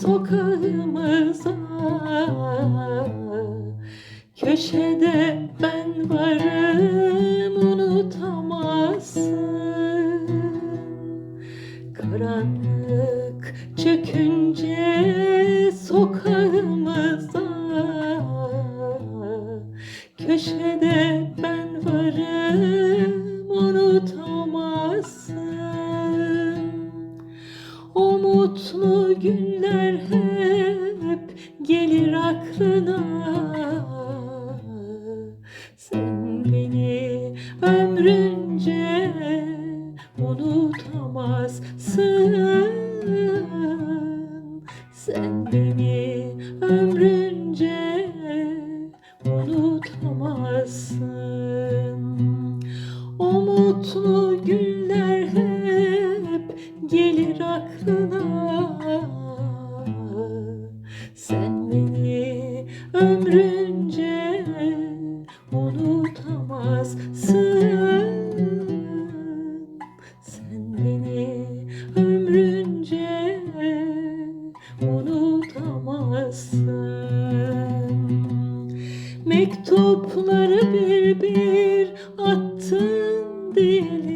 sokağımıza. Köşede ben varım unutamazsın. Karanlık çökünce sokağımıza. Köşede mutlu günler hep gelir aklına. Sen beni ömrünce unutamazsın. Sen beni ömrünce unutamazsın. O mutlu Sen beni ömrünce unutamazsın. Sen beni ömrünce unutamazsın. Mektupları bir bir attın diyelim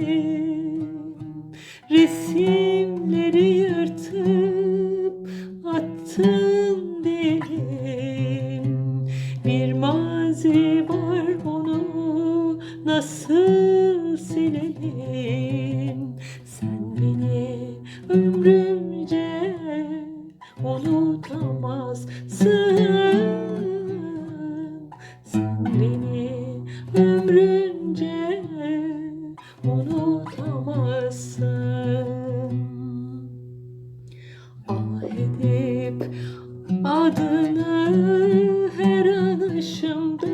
diyelim Bir mazi var onu nasıl silelim adını her anışımda.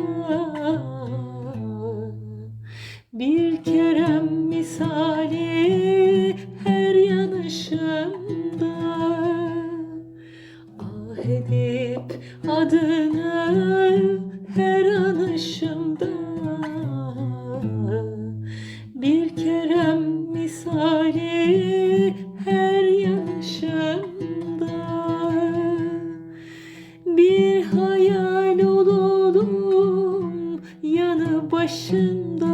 Bir kerem misali her yanışımda. Ah edip adını her anışımda başında.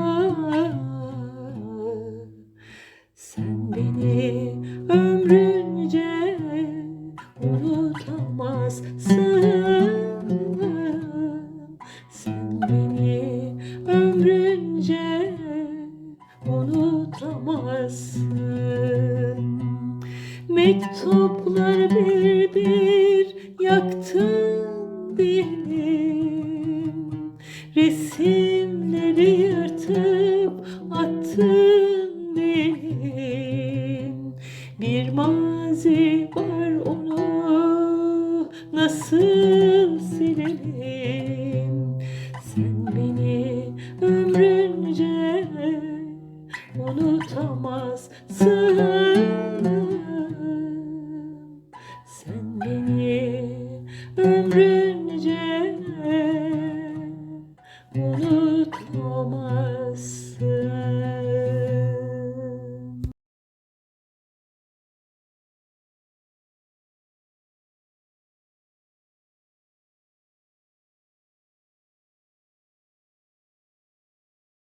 Sen beni ömrünce unutamazsın. Sen beni ömrünce unutamazsın. Mektuplar bir bir yaktın diyelim Resimleri Bir mazi var onu nasıl silerim? Sen beni ömrünce unutamazsın. Sen beni ömrünce unutamazsın.